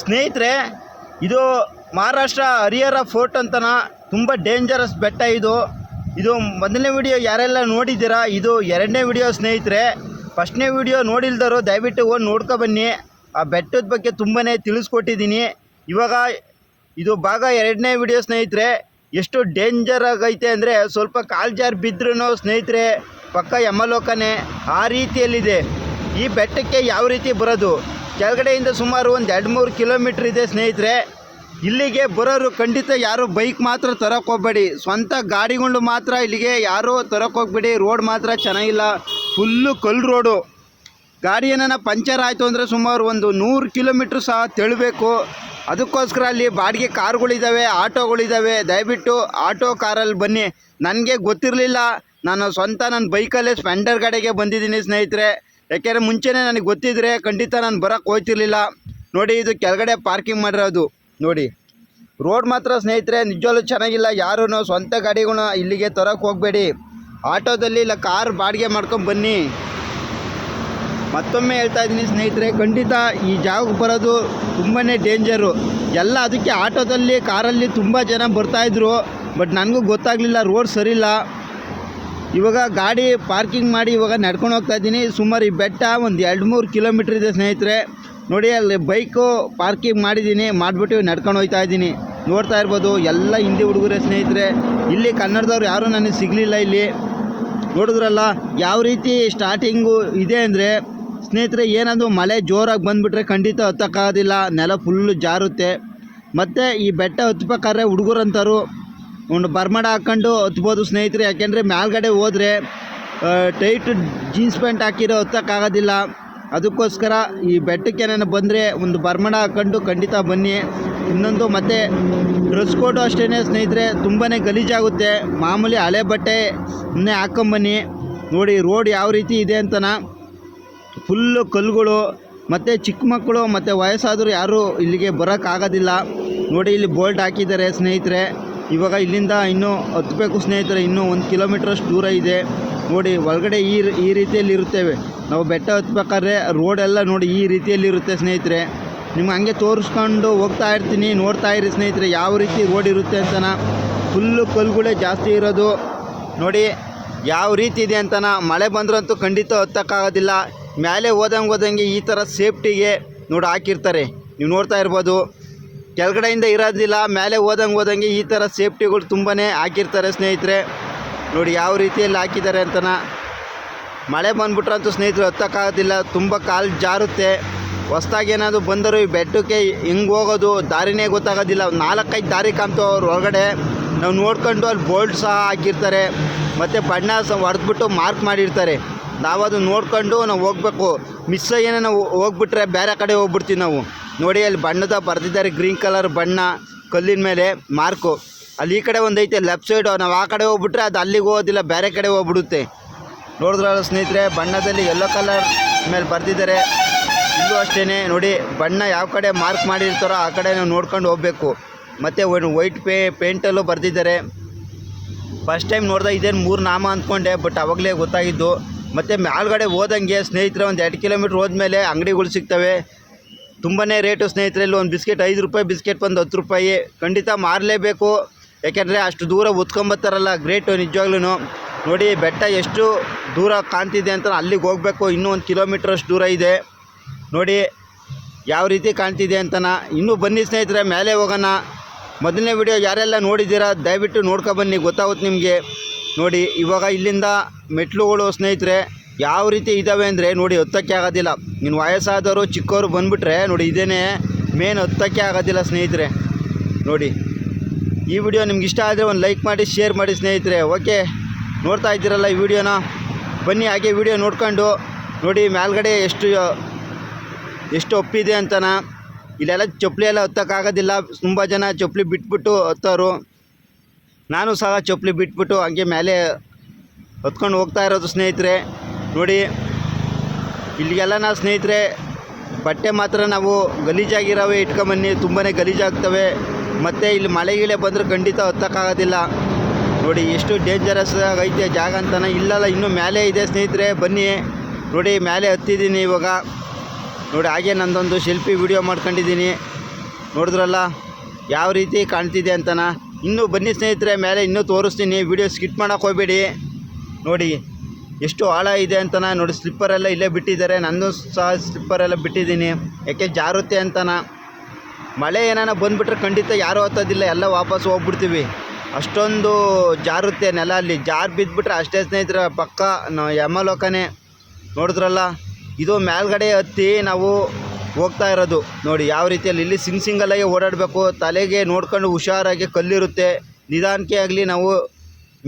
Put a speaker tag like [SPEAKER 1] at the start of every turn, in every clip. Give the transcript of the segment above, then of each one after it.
[SPEAKER 1] ಸ್ನೇಹಿತರೆ, ಇದು ಮಹಾರಾಷ್ಟ್ರ ಹರಿಹರ ಫೋರ್ಟ್ ಅಂತನ ತುಂಬ ಡೇಂಜರಸ್ ಬೆಟ್ಟ ಇದು. ಇದು ಮೊದಲನೇ ವಿಡಿಯೋ ಯಾರೆಲ್ಲ ನೋಡಿದ್ದೀರಾ, ಇದು ಎರಡನೇ ವಿಡಿಯೋ ಸ್ನೇಹಿತರೆ. ಫಸ್ಟ್ನೇ ವಿಡಿಯೋ ನೋಡಿಲ್ದರು ದಯವಿಟ್ಟು ಹೋಗಿ ನೋಡ್ಕೊ ಬನ್ನಿ. ಆ ಬೆಟ್ಟದ ಬಗ್ಗೆ ತುಂಬಾ ತಿಳಿಸ್ಕೊಟ್ಟಿದ್ದೀನಿ. ಇವಾಗ ಇದು ಭಾಗ ಎರಡನೇ ವಿಡಿಯೋ ಸ್ನೇಹಿತರೆ. ಎಷ್ಟು ಡೇಂಜರ್ ಆಗೈತೆ ಅಂದರೆ ಸ್ವಲ್ಪ ಕಾಲ್ ಜಾರು ಬಿದ್ರೂ ಸ್ನೇಹಿತರೆ, ಪಕ್ಕ ಯಮಲೋಕನೇ ಆ ರೀತಿಯಲ್ಲಿದೆ. ಈ ಬೆಟ್ಟಕ್ಕೆ ಯಾವ ರೀತಿ ಬರೋದು? ಕೆಳಗಡೆಯಿಂದ ಸುಮಾರು ಒಂದು ಎರಡು ಮೂರು ಕಿಲೋಮೀಟ್ರ್ ಇದೆ ಸ್ನೇಹಿತರೆ. ಇಲ್ಲಿಗೆ ಬರೋರು ಖಂಡಿತ ಯಾರು ಬೈಕ್ ಮಾತ್ರ ತರೋಕೆ ಹೋಗ್ಬೇಡಿ. ಸ್ವಂತ ಗಾಡಿಗೊಂಡು ಮಾತ್ರ ಇಲ್ಲಿಗೆ ಯಾರೂ ತರೋಕೆ ಹೋಗ್ಬೇಡಿ. ರೋಡ್ ಮಾತ್ರ ಚೆನ್ನಾಗಿಲ್ಲ. ಫುಲ್ಲು ಕಲ್ಲು ರೋಡು. ಗಾಡಿ ಏನಾರ ಪಂಚರ್ ಆಯಿತು ಅಂದರೆ ಸುಮಾರು ಒಂದು ನೂರು ಕಿಲೋಮೀಟ್ರ್ ಸಹ ತೆಳಬೇಕು. ಅದಕ್ಕೋಸ್ಕರ ಅಲ್ಲಿ ಬಾಡಿಗೆ ಕಾರ್ಗಳಿದ್ದಾವೆ ಆಟೋಗಳಿದ್ದಾವೆ ದಯವಿಟ್ಟು ಆಟೋ ಕಾರಲ್ಲಿ ಬನ್ನಿ. ನನಗೆ ಗೊತ್ತಿರಲಿಲ್ಲ. ನಾನು ಸ್ವಂತ ನನ್ನ ಬೈಕಲ್ಲೇ ಸ್ಪೆಂಡರ್ ಗಾಡಿಗೆ ಬಂದಿದ್ದೀನಿ ಸ್ನೇಹಿತರೆ. ಯಾಕೆಂದರೆ ಮುಂಚೆನೇ ನನಗೆ ಗೊತ್ತಿದ್ರೆ ಖಂಡಿತ ನಾನು ಬರೋಕ್ಕೆ ಹೋಗ್ತಿರ್ಲಿಲ್ಲ ನೋಡಿ, ಇದು ಕೆಳಗಡೆ ಪಾರ್ಕಿಂಗ್ ಮಾಡಿರೋದು. ನೋಡಿ ರೋಡ್ ಮಾತ್ರ ಸ್ನೇಹಿತರೆ, ನಿಜವಾಗ್ಲೂ ಚೆನ್ನಾಗಿಲ್ಲ. ಯಾರೂ ಸ್ವಂತ ಗಾಡಿಗಳನ್ನ ಇಲ್ಲಿಗೆ ತರೋಕ್ಕೆ ಹೋಗಬೇಡಿ. ಆಟೋದಲ್ಲಿ ಇಲ್ಲ, ಕಾರ್ ಬಾಡಿಗೆ ಮಾಡ್ಕೊಂಡು ಬನ್ನಿ. ಮತ್ತೊಮ್ಮೆ ಹೇಳ್ತಾ ಇದ್ದೀನಿ ಸ್ನೇಹಿತರೆ, ಖಂಡಿತ ಈ ಜಾಗಕ್ಕೆ ಬರೋದು ತುಂಬಾ ಡೇಂಜರು ಎಲ್ಲ ಅದಕ್ಕೆ ಆಟೋದಲ್ಲಿ, ಕಾರಲ್ಲಿ ತುಂಬ ಜನ ಬರ್ತಾಯಿದ್ರು ಬಟ್ ನನಗೂ ಗೊತ್ತಾಗಲಿಲ್ಲ ರೋಡ್ ಸರಿಯಿಲ್ಲ. ಇವಾಗ ಗಾಡಿ ಪಾರ್ಕಿಂಗ್ ಮಾಡಿ ಇವಾಗ ನಡ್ಕೊಂಡು ಹೋಗ್ತಾ ಇದ್ದೀನಿ. ಸುಮಾರು ಈ ಬೆಟ್ಟ ಒಂದು ಎರಡು ಮೂರು ಕಿಲೋಮೀಟ್ರ್ ಇದೆ ಸ್ನೇಹಿತರೆ. ನೋಡಿ, ಅಲ್ಲಿ ಬೈಕು ಪಾರ್ಕಿಂಗ್ ಮಾಡಿದ್ದೀನಿ. ಮಾಡಿಬಿಟ್ಟು ನಡ್ಕೊಂಡು ಹೋಗ್ತಾ ಇದ್ದೀನಿ. ನೋಡ್ತಾ ಇರ್ಬೋದು, ಎಲ್ಲ ಹಿಂದಿ ಹುಡುಗರೇ ಸ್ನೇಹಿತರೆ. ಇಲ್ಲಿ ಕನ್ನಡದವ್ರು ಯಾರೂ ನನಗೆ ಸಿಗಲಿಲ್ಲ ಇಲ್ಲಿ. ನೋಡಿದ್ರಲ್ಲ, ಯಾವ ರೀತಿ ಸ್ಟಾರ್ಟಿಂಗು ಇದೆ ಅಂದರೆ, ಸ್ನೇಹಿತರೆ ಏನಂದು ಮಳೆ ಜೋರಾಗಿ ಬಂದುಬಿಟ್ರೆ ಖಂಡಿತ ಹತ್ತಕ್ಕಾಗೋದಿಲ್ಲ. ನೆಲ ಫುಲ್ಲು ಜಾರುತ್ತೆ. ಮತ್ತು ಈ ಬೆಟ್ಟ ಹತ್ಬೇಕಾದ್ರೆ ಹುಡುಗರು ಅಂತಾರು ಒಂದು ಬರ್ಮಡ ಹಾಕ್ಕೊಂಡು ಹತ್ಬೋದು ಸ್ನೇಹಿತರೆ, ಯಾಕೆಂದರೆ ಮೇಲ್ಗಡೆ ಹೋದರೆ ಟೈಟ್ ಜೀನ್ಸ್ ಪ್ಯಾಂಟ್ ಹಾಕಿರೋ ಹತ್ತಕ್ಕಾಗೋದಿಲ್ಲ. ಅದಕ್ಕೋಸ್ಕರ ಈ ಬೆಟ್ಟಕ್ಕೆ ನಾನು ಬಂದರೆ ಒಂದು ಬರ್ಮಡ ಹಾಕ್ಕೊಂಡು ಖಂಡಿತ ಬನ್ನಿ. ಇನ್ನೊಂದು ಮತ್ತು ಡ್ರೆಸ್ ಕೋಡು ಅಷ್ಟೇ ಸ್ನೇಹಿತರೆ ತುಂಬಾ ಗಲೀಜಾಗುತ್ತೆ. ಮಾಮೂಲಿ ಹಳೆ ಬಟ್ಟೆ ಇನ್ನೇ ಹಾಕೊಂಬನ್ನಿ. ನೋಡಿ, ರೋಡ್ ಯಾವ ರೀತಿ ಇದೆ ಅಂತನ. ಫುಲ್ಲು ಕಲ್ಲುಗಳು, ಮತ್ತು ಚಿಕ್ಕ ಮಕ್ಕಳು, ಮತ್ತು ವಯಸ್ಸಾದರೂ ಯಾರೂ ಇಲ್ಲಿಗೆ ಬರೋಕ್ಕಾಗೋದಿಲ್ಲ. ನೋಡಿ, ಇಲ್ಲಿ ಬೋಲ್ಟ್ ಹಾಕಿದ್ದಾರೆ ಸ್ನೇಹಿತರೆ. ಇವಾಗ ಇಲ್ಲಿಂದ ಇನ್ನೂ ಹತ್ತಬೇಕು ಸ್ನೇಹಿತರೆ, ಇನ್ನೂ ಒಂದು ಕಿಲೋಮೀಟ್ರಷ್ಟು ದೂರ ಇದೆ. ನೋಡಿ, ಒಳಗಡೆ ಈ ಈ ರೀತಿಯಲ್ಲಿ ಇರುತ್ತೇವೆ. ನಾವು ಬೆಟ್ಟ ಹತ್ಬೇಕಾದ್ರೆ ರೋಡೆಲ್ಲ ನೋಡಿ ಈ ರೀತಿಯಲ್ಲಿ ಇರುತ್ತೆ ಸ್ನೇಹಿತರೆ. ನಿಮ್ಗೆ ಹಂಗೆ ತೋರಿಸ್ಕೊಂಡು ಹೋಗ್ತಾ ಇರ್ತೀನಿ, ನೋಡ್ತಾ ಇರಿ ಸ್ನೇಹಿತರೆ ಯಾವ ರೀತಿ ರೋಡ್ ಇರುತ್ತೆ ಅಂತನ. ಫುಲ್ಲು ಕಲ್ಲುಗಳೇ ಜಾಸ್ತಿ ಇರೋದು. ನೋಡಿ, ಯಾವ ರೀತಿ ಇದೆ ಅಂತನ. ಮಳೆ ಬಂದ್ರಂತೂ ಖಂಡಿತ ಹತ್ತಕ್ಕಾಗೋದಿಲ್ಲ. ಮೇಲೆ ಹೋದಂಗೆ ಹೋದಂಗೆ ಈ ಥರ ಸೇಫ್ಟಿಗೆ ನೋಡಿ ಹಾಕಿರ್ತಾರೆ. ನೀವು ನೋಡ್ತಾ ಇರ್ಬೋದು. ಕೆಳಗಡೆಯಿಂದ ಇರೋದಿಲ್ಲ, ಮೇಲೆ ಹೋದಂಗೆ ಹೋದಂಗೆ ಈ ಥರ ಸೇಫ್ಟಿಗಳು ತುಂಬಾ ಹಾಕಿರ್ತಾರೆ ಸ್ನೇಹಿತರೆ. ನೋಡಿ ಯಾವ ರೀತಿಯಲ್ಲಿ ಹಾಕಿದ್ದಾರೆ ಅಂತನ. ಮಳೆ ಬಂದ್ಬಿಟ್ರಂತೂ ಸ್ನೇಹಿತರು ಹತ್ತಕ್ಕಾಗೋದಿಲ್ಲ, ತುಂಬ ಕಾಲು ಜಾರುತ್ತೆ. ಹೊಸ್ದಾಗಿ ಏನಾದರೂ ಬಂದರೂ ಈ ಬೆಟ್ಟಕ್ಕೆ ಹಿಂಗೆ ಹೋಗೋದು ದಾರಿನೇ ಗೊತ್ತಾಗೋದಿಲ್ಲ. ನಾಲ್ಕೈದು ದಾರಿ ಕಾಣ್ತು ಅವ್ರು ಒಳಗಡೆ. ನಾವು ನೋಡ್ಕೊಂಡು ಅಲ್ಲಿ ಬೋಲ್ಡ್ ಸಹ ಹಾಕಿರ್ತಾರೆ. ಮತ್ತು ಬಣ್ಣ ಸಹ ಹೊಡೆದ್ಬಿಟ್ಟು ಮಾರ್ಕ್ ಮಾಡಿರ್ತಾರೆ. ನಾವು ಅದು ನೋಡ್ಕೊಂಡು ನಾವು ಹೋಗ್ಬೇಕು. ಮಿಸ್ ಏನೇ ನಾವು ಹೋಗ್ಬಿಟ್ರೆ ಬೇರೆ ಕಡೆ ಹೋಗ್ಬಿಡ್ತೀವಿ ನಾವು. ನೋಡಿ, ಅಲ್ಲಿ ಬಣ್ಣದ ಬರೆದಿದ್ದಾರೆ, ಗ್ರೀನ್ ಕಲರ್ ಬಣ್ಣ, ಕಲ್ಲಿನ ಮೇಲೆ ಮಾರ್ಕು. ಅಲ್ಲಿ ಈ ಕಡೆ ಒಂದು ಐತೆ ಲೆಫ್ಟ್ ಸೈಡು. ನಾವು ಆ ಕಡೆ ಹೋಗ್ಬಿಟ್ರೆ ಅದು ಅಲ್ಲಿಗೆ ಹೋಗೋದಿಲ್ಲ, ಬೇರೆ ಕಡೆ ಹೋಗ್ಬಿಡುತ್ತೆ. ನೋಡಿದ್ರಲ್ಲ ಸ್ನೇಹಿತರೆ, ಬಣ್ಣದಲ್ಲಿ ಯೆಲ್ಲೋ ಕಲರ್ ಮೇಲೆ ಬರೆದಿದ್ದಾರೆ. ಇಲ್ಲೂ ಅಷ್ಟೇ ನೋಡಿ, ಬಣ್ಣ ಯಾವ ಕಡೆ ಮಾರ್ಕ್ ಮಾಡಿರ್ತಾರೋ ಆ ಕಡೆ ನಾವು ನೋಡ್ಕೊಂಡು ಹೋಗಬೇಕು. ಮತ್ತು ಒಂದು ವೈಟ್ ಪೇ, ಪೇಂಟಲ್ಲೂ ಬರೆದಿದ್ದಾರೆ. ಫಸ್ಟ್ ಟೈಮ್ ನೋಡಿದಾಗ ಇದೇನು ಮೂರು ನಾಮ ಅಂದ್ಕೊಂಡೆ, ಬಟ್ ಅವಾಗಲೇ ಗೊತ್ತಾಗಿದ್ದು. ಮತ್ತು ಮೇಲ್ಗಡೆ ಹೋದಂಗೆ ಸ್ನೇಹಿತರೆ, ಒಂದು ಎರಡು ಕಿಲೋಮೀಟ್ರ್ ಹೋದ್ಮೇಲೆ ಅಂಗಡಿಗಳು ಸಿಗ್ತವೆ. ತುಂಬಾ ರೇಟು ಸ್ನೇಹಿತರೆ ಇಲ್ಲಿ ಒಂದು ಬಿಸ್ಕೆಟ್ ಐದು ರೂಪಾಯಿ ಬಿಸ್ಕೆಟ್ ಬಂದು ಹತ್ತು ರೂಪಾಯಿ. ಖಂಡಿತ ಮಾರಲೇಬೇಕು. ಯಾಕೆಂದರೆ ಅಷ್ಟು ದೂರ ಉತ್ಕೊಂಬತ್ತಾರಲ್ಲ ಗ್ರೇಟು ನಿಜವಾಗ್ಲೂ ನೋಡಿ, ಬೆಟ್ಟ ಎಷ್ಟು ದೂರ ಕಾಣ್ತಿದೆ ಅಂತ ಅಲ್ಲಿಗೆ ಹೋಗಬೇಕು. ಇನ್ನೂ ಒಂದು ಕಿಲೋಮೀಟ್ರ್ ಅಷ್ಟು ದೂರ ಇದೆ. ನೋಡಿ, ಯಾವ ರೀತಿ ಕಾಣ್ತಿದೆ ಅಂತನ. ಇನ್ನೂ ಬನ್ನಿ ಸ್ನೇಹಿತರೆ, ಮೇಲೆ ಹೋಗೋಣ. ಮೊದಲನೇ ವಿಡಿಯೋ ಯಾರೆಲ್ಲ ನೋಡಿದ್ದೀರಾ, ದಯವಿಟ್ಟು ನೋಡ್ಕೊಬನ್ನಿ ಗೊತ್ತಾಗುತ್ತೆ ನಿಮಗೆ. ನೋಡಿ, ಇವಾಗ ಇಲ್ಲಿಂದ ಮೆಟ್ಲುಗಳು ಸ್ನೇಹಿತರೆ, ಯಾವ ರೀತಿ ಇದ್ದಾವೆ ಅಂದರೆ ನೋಡಿ, ಹತ್ತಕ್ಕೆ ಆಗೋದಿಲ್ಲ. ಇನ್ನು ವಯಸ್ಸಾದವರು ಚಿಕ್ಕವರು ಬಂದುಬಿಟ್ರೆ ನೋಡಿ, ಇದೇನೇ ಮೇನ್ ಹತ್ತಕ್ಕೆ ಆಗೋದಿಲ್ಲ ಸ್ನೇಹಿತರೆ. ನೋಡಿ, ಈ ವಿಡಿಯೋ ನಿಮ್ಗೆ ಇಷ್ಟ ಆದರೆ ಒಂದು ಲೈಕ್ ಮಾಡಿ ಶೇರ್ ಮಾಡಿ ಸ್ನೇಹಿತರೆ. ಓಕೆ ನೋಡ್ತಾ ಇದ್ದೀರಲ್ಲ ಈ ವಿಡಿಯೋನ ಬನ್ನಿ, ಹಾಗೆ ವಿಡಿಯೋ ನೋಡ್ಕೊಂಡು. ನೋಡಿ, ಮೇಲ್ಗಡೆ ಎಷ್ಟು ಎಷ್ಟು ಒಪ್ಪಿದೆ ಅಂತನ. ಇಲ್ಲೆಲ್ಲ ಚಪ್ಪಲಿ ಎಲ್ಲ ಹತ್ತಕ್ಕಾಗೋದಿಲ್ಲ ತುಂಬ ಜನ ಚಪ್ಪಲಿ ಬಿಟ್ಬಿಟ್ಟು ಹತ್ತೋರು. ನಾನು ಸಹ ಚಪ್ಪಲಿ ಬಿಟ್ಬಿಟ್ಟು ಹಂಗೆ ಮೇಲೆ ಹೊತ್ಕೊಂಡು ಹೋಗ್ತಾ ಇರೋದು ಸ್ನೇಹಿತರೆ. ನೋಡಿ, ಇಲ್ಲಿಗೆಲ್ಲ ನಾವು ಸ್ನೇಹಿತರೆ, ಬಟ್ಟೆ ಮಾತ್ರ ನಾವು ಗಲೀಜಾಗಿರೋವೆ ಇಟ್ಕೊಂಬನ್ನಿ. ತುಂಬಾ ಗಲೀಜಾಗ್ತವೆ. ಮತ್ತು ಇಲ್ಲಿ ಮಳೆ ಗಿಳೆ ಬಂದರೂ ಖಂಡಿತ ಹೊತ್ತಕ್ಕಾಗೋದಿಲ್ಲ. ನೋಡಿ, ಎಷ್ಟು ಡೇಂಜರಸ್ ಆಗೈತೆ ಜಾಗ ಅಂತನ. ಇಲ್ಲಲ್ಲ, ಇನ್ನೂ ಮೇಲೆ ಇದೆ ಸ್ನೇಹಿತರೆ, ಬನ್ನಿ. ನೋಡಿ, ಮೇಲೆ ಹತ್ತಿದ್ದೀನಿ ಇವಾಗ. ನೋಡಿ, ಹಾಗೆ ನಂದೊಂದು ಸೆಲ್ಫಿ ವಿಡಿಯೋ ಮಾಡ್ಕೊಂಡಿದ್ದೀನಿ. ನೋಡಿದ್ರಲ್ಲ, ಯಾವ ರೀತಿ ಕಾಣ್ತಿದೆ ಅಂತನ? ಇನ್ನೂ ಬನ್ನಿ ಸ್ನೇಹಿತರೆ, ಮೇಲೆ ಇನ್ನೂ ತೋರಿಸ್ತೀನಿ. ವಿಡಿಯೋ ಸ್ಕಿಟ್ ಮಾಡೋಕೆ ಹೋಗಬೇಡಿ. ನೋಡಿ, ಎಷ್ಟು ಆಳ ಇದೆ ಅಂತನ ನೋಡಿ ಸ್ಲಿಪ್ಪರೆಲ್ಲ ಇಲ್ಲೇ ಬಿಟ್ಟಿದ್ದಾರೆ. ನಂದು ಸಹ ಸ್ಲಿಪ್ಪರೆಲ್ಲ ಬಿಟ್ಟಿದ್ದೀನಿ. ಯಾಕೆ ಜಾರುತ್ತೆ ಅಂತನ ಮಳೆ ಏನಾನ ಬಂದುಬಿಟ್ರೆ ಖಂಡಿತ ಯಾರೂ ಹತ್ತೋದಿಲ್ಲ, ಎಲ್ಲ ವಾಪಸ್ ಹೋಗ್ಬಿಡ್ತೀವಿ. ಅಷ್ಟೊಂದು ಜಾರುತ್ತೆ ನೆಲ ಅಲ್ಲಿ. ಜಾರು ಬಿದ್ದುಬಿಟ್ರೆ ಅಷ್ಟೇ ಸ್ನೇಹಿತರ, ಪಕ್ಕ ಯಮಲೋಕನೇ. ನೋಡಿದ್ರಲ್ಲ, ಇದು ಮೇಲ್ಗಡೆ ಹತ್ತಿ ನಾವು ಹೋಗ್ತಾ ಇರೋದು. ನೋಡಿ, ಯಾವ ರೀತಿಯಲ್ಲಿ ಇಲ್ಲಿ ಸಿಂಗ್ ಸಿಂಗಲ್ಲಾಗಿ ಓಡಾಡಬೇಕು, ತಲೆಗೆ ನೋಡ್ಕೊಂಡು ಹುಷಾರಾಗಿ ಕಲ್ಲಿರುತ್ತೆ. ನಿಧಾನಕ್ಕೆ ಆಗಲಿ ನಾವು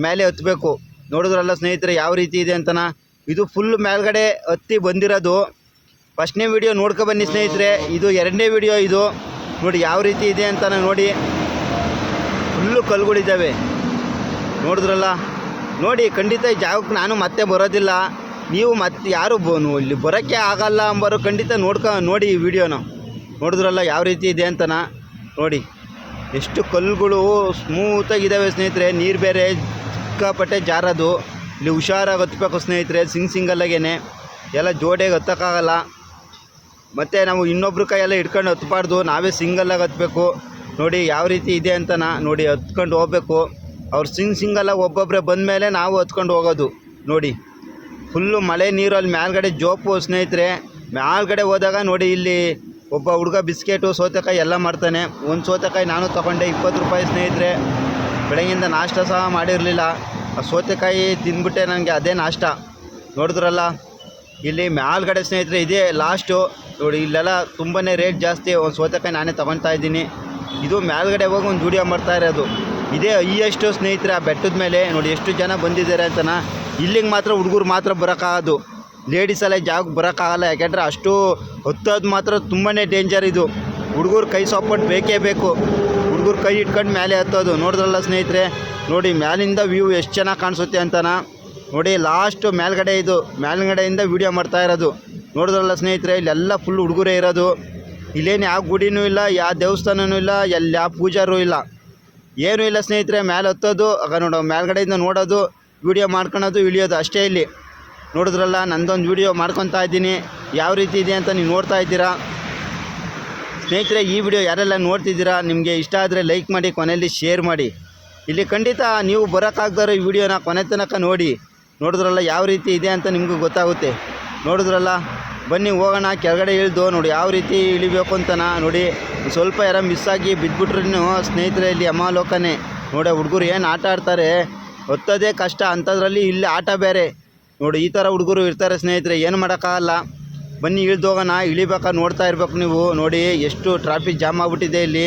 [SPEAKER 1] ಮೇಲೆ ಹತ್ತಬೇಕು ನೋಡಿದ್ರಲ್ಲ ಸ್ನೇಹಿತರೆ, ಯಾವ ರೀತಿ ಇದೆ ಅಂತನ? ಇದು ಫುಲ್ ಮೇಲ್ಗಡೆ ಹತ್ತಿ ಬಂದಿರೋದು. ಫಸ್ಟ್ನೇ ವಿಡಿಯೋ ನೋಡ್ಕೊ ಬನ್ನಿ ಸ್ನೇಹಿತರೆ. ಇದು ಎರಡನೇ ವಿಡಿಯೋ ಇದು. ನೋಡಿ, ಯಾವ ರೀತಿ ಇದೆ ಅಂತನ ನೋಡಿ. ಫುಲ್ಲು ಕಲ್ಗಳಿದ್ದಾವೆ ನೋಡಿದ್ರಲ್ಲ? ನೋಡಿ, ಖಂಡಿತ ಜಾಗಕ್ಕೆ ನಾನು ಮತ್ತೆ ಬರೋದಿಲ್ಲ. ನೀವು ಮತ್ತೆ ಯಾರು ಬೋನು ಇಲ್ಲಿ ಬರೋಕ್ಕೆ ಆಗಲ್ಲ ಅಂಬರು ಖಂಡಿತ ನೋಡ್ಕೊ ನೋಡಿ ಈ ವಿಡಿಯೋನ. ನೋಡಿದ್ರಲ್ಲ ಯಾವ ರೀತಿ ಇದೆ ಅಂತನ? ನೋಡಿ. ಎಷ್ಟು ಕಲ್ಲುಗಳು ಸ್ಮೂತಾಗಿದ್ದಾವೆ ಸ್ನೇಹಿತರೆ. ನೀರು ಬೇರೆ ಸಿಕ್ಕಾಪಟ್ಟೆ ಜಾರದು. ಇಲ್ಲಿ ಹುಷಾರಾಗಿ ಹತ್ಬೇಕು ಸ್ನೇಹಿತರೆ. ಸಿಂಗ್ ಸಿಂಗಲ್ಲಾಗೇನೆ ಎಲ್ಲ ಜೋಡಿಯಾಗಿ ಹತ್ತಕ್ಕಾಗಲ್ಲ. ಮತ್ತು ನಾವು ಇನ್ನೊಬ್ರ ಕೈಯೆಲ್ಲ ಹಿಡ್ಕೊಂಡು ಹತ್ಬಾರ್ದು. ನಾವೇ ಸಿಂಗಲ್ಲಾಗಿ ಹತ್ಬೇಕು. ನೋಡಿ ಯಾವ ರೀತಿ ಇದೆ ಅಂತನ? ನೋಡಿ, ಹತ್ಕೊಂಡು ಹೋಗ್ಬೇಕು. ಅವ್ರು ಸಿಂಗ್ ಸಿಂಗಲ್ಲಾಗಿ ಒಬ್ಬೊಬ್ಬರೇ ಬಂದಮೇಲೆ ನಾವು ಹತ್ಕೊಂಡು ಹೋಗೋದು. ನೋಡಿ. ಫುಲ್ಲು ಮಳೆ ನೀರು ಅಲ್ಲಿ ಮೇಲ್ಗಡೆ ಜೋಪು ಸ್ನೇಹಿತರೆ. ಮೇಲ್ಗಡೆ ಹೋದಾಗ ನೋಡಿ ಇಲ್ಲಿ ಒಬ್ಬ ಹುಡುಗ ಬಿಸ್ಕೆಟು, ಸೌತೆಕಾಯಿ ಎಲ್ಲ ಮಾಡ್ತಾನೆ. ಒಂದು ಸೌತೆಕಾಯಿ ನಾನು ತಗೊಂಡೆ, ಇಪ್ಪತ್ತು ರೂಪಾಯಿ ಸ್ನೇಹಿತರೆ. ಬೆಳಗ್ಗಿಂದ ನಾಷ್ಟ ಸಹ ಮಾಡಿರಲಿಲ್ಲ. ಆ ಸೌತೆಕಾಯಿ ತಿಂದ್ಬಿಟ್ಟೆ ನನಗೆ ಅದೇ ನಾಷ್ಟ. ನೋಡಿದ್ರಲ್ಲ, ಇಲ್ಲಿ ಮೇಲ್ಗಡೆ ಸ್ನೇಹಿತರೆ ಇದೇ ಲಾಸ್ಟು. ನೋಡಿ, ಇಲ್ಲೆಲ್ಲ ತುಂಬಾ ರೇಟ್ ಜಾಸ್ತಿ, ಒಂದು ಸೌತೆಕಾಯಿ ನಾನೇ ತೊಗೊತಾ ಇದ್ದೀನಿ. ಇದು ಮೇಲ್ಗಡೆ ಹೋಗಿ ಒಂದು ವಿಡಿಯೋ ಮಾಡ್ತಾ ಇರೋದು. ಇದೇ ಹೈಯೆಸ್ಟು ಸ್ನೇಹಿತರೆ, ಆ ಬೆಟ್ಟದ ಮೇಲೆ. ನೋಡಿ, ಎಷ್ಟು ಜನ ಬಂದಿದ್ದಾರೆ ಅಂತನ. ಇಲ್ಲಿಗೆ ಮಾತ್ರ ಹುಡುಗರು ಮಾತ್ರ ಬರೋಕ್ಕಾಗೋದು. ಲೇಡೀಸ್ ಎಲ್ಲ ಜಾಗಕ್ಕೆ ಬರೋಕ್ಕಾಗಲ್ಲ, ಯಾಕೆಂದರೆ ಅಷ್ಟು ಹೊತ್ತೋದು ಮಾತ್ರ ತುಂಬಾ ಡೇಂಜರ್ ಇದು. ಹುಡುಗರು ಕೈ ಸಪೋರ್ಟ್ ಬೇಕೇ ಬೇಕು. ಹುಡುಗರು ಕೈ ಇಟ್ಕೊಂಡು ಮೇಲೆ ಹತ್ತೋದು. ನೋಡಿದ್ರಲ್ಲ ಸ್ನೇಹಿತರೆ, ನೋಡಿ ಮ್ಯಾಲಿಂದ ವ್ಯೂ ಎಷ್ಟು ಚೆನ್ನಾಗಿ ಕಾಣಿಸುತ್ತೆ ಅಂತನ? ನೋಡಿ ಲಾಸ್ಟು ಮೇಲ್ಗಡೆ ಇದು, ಮೇಲ್ಗಡೆಯಿಂದ ವಿಡಿಯೋ ಮಾಡ್ತಾ ಇರೋದು. ನೋಡಿದ್ರಲ್ಲ ಸ್ನೇಹಿತರೆ, ಇಲ್ಲೆಲ್ಲ ಫುಲ್ ಹುಡುಗರೇ ಇರೋದು. ಇಲ್ಲೇನು ಯಾವ ಗುಡಿನೂ ಇಲ್ಲ, ಯಾವ ದೇವಸ್ಥಾನನೂ ಇಲ್ಲ, ಎಲ್ಲಿ ಯಾವ ಪೂಜಾರು ಇಲ್ಲ. ಏನೂ ಇಲ್ಲ ಸ್ನೇಹಿತರೆ ಮೇಲೆ ಹತ್ತೋದು. ಆಗ ನೋಡೋ, ಮೇಲ್ಗಡೆಯಿಂದ ನೋಡೋದು. ವಿಡಿಯೋ ಮಾಡ್ಕೊಳೋದು ಇಳಿಯೋದು ಅಷ್ಟೇ ಇಲ್ಲಿ. ನೋಡಿದ್ರಲ್ಲ, ನಂದೊಂದು ವಿಡಿಯೋ ಮಾಡ್ಕೊತಾ ಇದ್ದೀನಿ. ಯಾವ ರೀತಿ ಇದೆ ಅಂತ ನೀವು ನೋಡ್ತಾ ಇದ್ದೀರಾ? ಸ್ನೇಹಿತರೆ, ಈ ವಿಡಿಯೋ ಯಾರೆಲ್ಲ ನೋಡ್ತಿದ್ದೀರಾ, ನಿಮಗೆ ಇಷ್ಟ ಆದರೆ ಲೈಕ್ ಮಾಡಿ, ಕೊನೆಯಲ್ಲಿ ಶೇರ್ ಮಾಡಿ. ಇಲ್ಲಿ ಖಂಡಿತ ನೀವು ಬರೋಕ್ಕಾಗ್ದಾರೋ ಈ ವಿಡಿಯೋನ ಕೊನೆ ತನಕ ನೋಡಿ. ನೋಡಿದ್ರಲ್ಲ, ಯಾವ ರೀತಿ ಇದೆ ಅಂತ ನಿಮಗೂ ಗೊತ್ತಾಗುತ್ತೆ. ನೋಡಿದ್ರಲ್ಲ, ಬನ್ನಿ ಹೋಗೋಣ, ಕೆಳಗಡೆ ಇಳಿದು ನೋಡಿ ಯಾವ ರೀತಿ ಇಳಿಬೇಕು ಅಂತನ ನೋಡಿ. ಸ್ವಲ್ಪ ಯಾರ ಮಿಸ್ ಆಗಿ ಬಿದ್ದುಬಿಟ್ರು ಸ್ನೇಹಿತರೆ, ಇಲ್ಲಿ ಅಮಾಲೋಕನೇ. ನೋಡಿ ಹುಡುಗರು ಏನು ಆಟ ಆಡ್ತಾರೆ? ಹೊತ್ತೋದೇ ಕಷ್ಟ ಅಂಥದ್ರಲ್ಲಿ ಇಲ್ಲಿ ಆಟ ಬೇರೆ. ನೋಡಿ, ಈ ಥರ ಹುಡುಗರು ಇರ್ತಾರೆ ಸ್ನೇಹಿತರೆ, ಏನು ಮಾಡೋಕ್ಕಾಗಲ್ಲ. ಬನ್ನಿ, ಇಳಿದೋಗೋಣ, ಇಳಿಬೇಕಾ, ನೋಡ್ತಾ ಇರ್ಬೇಕು ನೀವು. ನೋಡಿ, ಎಷ್ಟು ಟ್ರಾಫಿಕ್ ಜಾಮ್ ಆಗಿಬಿಟ್ಟಿದೆ ಇಲ್ಲಿ.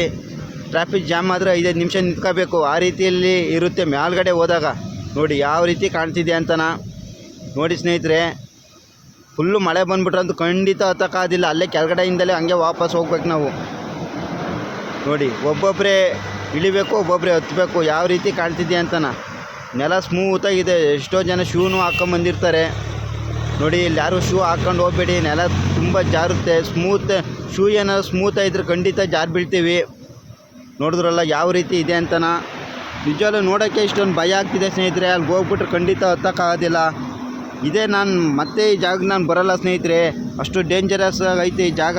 [SPEAKER 1] ಟ್ರಾಫಿಕ್ ಜಾಮ್ ಆದರೆ ಐದೈದು ನಿಮಿಷ ನಿಂತ್ಕೋಬೇಕು. ಆ ರೀತಿಯಲ್ಲಿ ಇರುತ್ತೆ ಮೇಲ್ಗಡೆ ಹೋದಾಗ. ನೋಡಿ, ಯಾವ ರೀತಿ ಕಾಣ್ತಿದೆ ಅಂತನ. ನೋಡಿ ಸ್ನೇಹಿತರೆ ಫುಲ್ಲು ಮಳೆ ಬಂದುಬಿಟ್ರಂತೂ ಖಂಡಿತ ಹತ್ತಕ್ಕಾದಿಲ್ಲ ಅಲ್ಲೇ ಕೆಳಗಡೆಯಿಂದಲೇ ಹಂಗೆ ವಾಪಸ್ ಹೋಗ್ಬೇಕು ನಾವು. ನೋಡಿ ಒಬ್ಬೊಬ್ಬರೇ ಇಳಿಬೇಕು ಒಬ್ಬೊಬ್ಬರೇ ಹತ್ತಬೇಕು ಯಾವ ರೀತಿ ಕಾಣ್ತಿದೆ ಅಂತನ. ನೆಲ ಸ್ಮೂತಾಗಿದೆ ಎಷ್ಟೋ ಜನ ಶೂನು ಹಾಕ್ಕೊಂಬಂದಿರ್ತಾರೆ ನೋಡಿ, ಇಲ್ಲಿ ಯಾರು ಶೂ ಹಾಕೊಂಡು ಹೋಗ್ಬೇಡಿ. ನೆಲ ತುಂಬ ಜಾರುತ್ತೆ. ಸ್ಮೂತ್ ಶೂ ಏನಾದ್ರು ಸ್ಮೂತ್ ಇದ್ರೆ ಖಂಡಿತ ಜಾರು ಬೀಳ್ತೀವಿ. ನೋಡಿದ್ರಲ್ಲ ಯಾವ ರೀತಿ ಇದೆ ಅಂತನ. ನಿಜವಾಗ್ಲೂ ನೋಡೋಕ್ಕೆ ಇಷ್ಟೊಂದು ಭಯ ಆಗ್ತಿದೆ ಸ್ನೇಹಿತರೆ. ಅಲ್ಲಿ ಹೋಗ್ಬಿಟ್ರೆ ಖಂಡಿತ ಹತ್ತಕ್ಕಾಗೋದಿಲ್ಲ. ಇದೇ ನಾನು ಮತ್ತೆ ಈ ಜಾಗಕ್ಕೆ ನಾನು ಬರಲ್ಲ ಸ್ನೇಹಿತರೆ. ಅಷ್ಟು ಡೇಂಜರಸ್ ಐತೆ ಈ ಜಾಗ.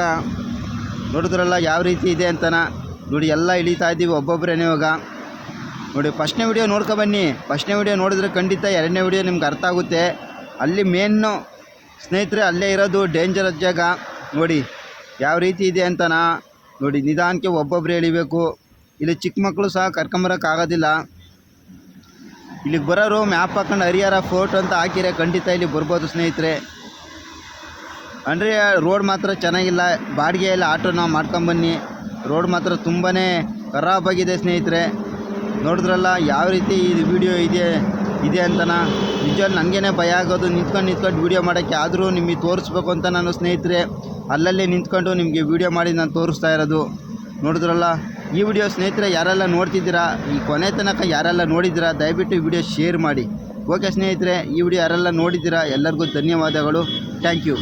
[SPEAKER 1] ನೋಡಿದ್ರಲ್ಲ ಯಾವ ರೀತಿ ಇದೆ ಅಂತನ. ನೋಡಿ, ಎಲ್ಲ ಇಳಿತಾ ಇದ್ದೀವಿ ಒಬ್ಬೊಬ್ಬರೇನೇ ಇವಾಗ. ನೋಡಿ ಫಸ್ಟ್ನೇ ವಿಡಿಯೋ ನೋಡ್ಕೊ ಬನ್ನಿ. ಫಸ್ಟ್ನೇ ವಿಡಿಯೋ ನೋಡಿದ್ರೆ ಖಂಡಿತ ಎರಡನೇ ವಿಡಿಯೋ ನಿಮ್ಗೆ ಅರ್ಥ ಆಗುತ್ತೆ. ಅಲ್ಲಿ ಮೇನ್ನು ಸ್ನೇಹಿತರೆ, ಅಲ್ಲೇ ಇರೋದು ಡೇಂಜರಸ್ ಜಾಗ. ನೋಡಿ, ಯಾವ ರೀತಿ ಇದೆ ಅಂತನಾ? ನೋಡಿ, ನಿಧಾನಕ್ಕೆ ಒಬ್ಬೊಬ್ರು ಎಳಿಬೇಕು. ಇಲ್ಲಿ ಚಿಕ್ಕ ಮಕ್ಕಳು ಸಹ ಕರ್ಕೊಂಬರೋಕ್ಕಾಗೋದಿಲ್ಲ ಇಲ್ಲಿಗೆ ಬರೋರು ಮ್ಯಾಪ್ ಹಾಕೊಂಡು ಹರಿಹರ ಫೋಟೋ ಅಂತ ಹಾಕಿರೆ ಖಂಡಿತ ಇಲ್ಲಿ ಬರ್ಬೋದು ಸ್ನೇಹಿತರೆ. ಅಂದರೆ ರೋಡ್ ಮಾತ್ರ ಚೆನ್ನಾಗಿಲ್ಲ. ಬಾಡಿಗೆ ಎಲ್ಲ ಆಟೋನ ಮಾಡ್ಕೊಂಬನ್ನಿ. ರೋಡ್ ಮಾತ್ರ ತುಂಬಾ ಖರಾಬಾಗಿದೆ ಸ್ನೇಹಿತರೆ. ನೋಡಿದ್ರಲ್ಲ, ಯಾವ ರೀತಿ ಇದು ವಿಡಿಯೋ ಇದೆ ಇದೆ ಅಂತನ? ನಿಜವಾಗ್ಲೂ ನನಗೇನೆ ಭಯ ಆಗೋದು. ನಿಂತ್ಕೊಂಡು ನಿಂತ್ಕೊಂಡು ವೀಡಿಯೋ ಮಾಡೋಕ್ಕೆ ಆದರೂ ನಿಮಗೆ ತೋರಿಸ್ಬೇಕು ಅಂತ ನಾನು ಸ್ನೇಹಿತರೆ. ಅಲ್ಲಲ್ಲೇ ನಿಂತ್ಕೊಂಡು ನಿಮಗೆ ವೀಡಿಯೋ ಮಾಡಿ ನಾನು ತೋರಿಸ್ತಾ ಇರೋದು. ನೋಡಿದ್ರಲ್ಲ, ಈ ವಿಡಿಯೋ ಸ್ನೇಹಿತರೆ ಯಾರೆಲ್ಲ ನೋಡ್ತಿದ್ದೀರಾ? ಈ ಕೊನೆ ತನಕ ಯಾರೆಲ್ಲ ನೋಡಿದ್ದೀರಾ? ದಯವಿಟ್ಟು ವಿಡಿಯೋ ಶೇರ್ ಮಾಡಿ. ಓಕೆ ಸ್ನೇಹಿತರೆ, ಈ ವಿಡಿಯೋ ಯಾರೆಲ್ಲ ನೋಡಿದ್ದೀರಾ? ಎಲ್ಲರಿಗೂ ಧನ್ಯವಾದಗಳು. Thank you